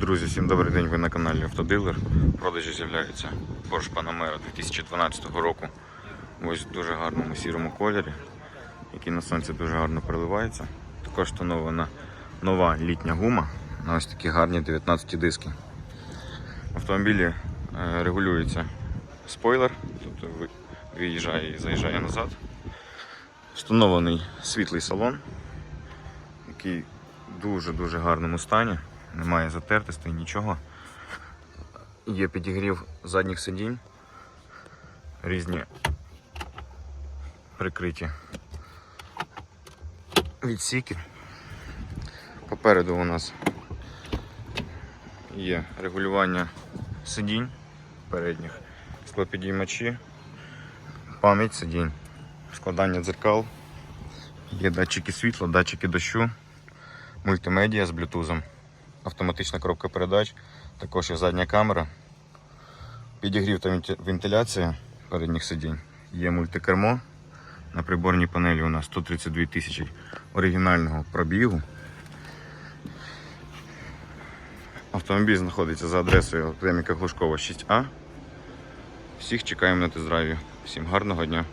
Друзі, всім добрий день. Ви на каналі Автодилер. В продажі з'являється Porsche Panamera 2012 року. Ось в дуже гарному сірому кольорі, який на сонці дуже гарно переливається. Також встановлена нова літня гума на ось такі гарні 19 диски. В автомобілі е, регулюється спойлер, тобто виїжджає і заїжджає назад. Встановлений світлий салон, який в дуже-дуже гарному стані. Немає затертостей, нічого. Є підігрів задніх сидінь, різні прикриті відсіки. Попереду у нас є регулювання сидінь передніх, склопідіймачі, пам'ять сидінь, складання дзеркал, є датчики світла, датчики дощу, мультимедіа з блютузом автоматична коробка передач, також є задня камера, підігрів та вентиляція передніх сидінь, є мультикермо. На приборній панелі у нас 132 тисячі оригінального пробігу. Автомобіль знаходиться за адресою Академіка Глушкова 6А. Всіх чекаємо на тест-драйві. Всім гарного дня!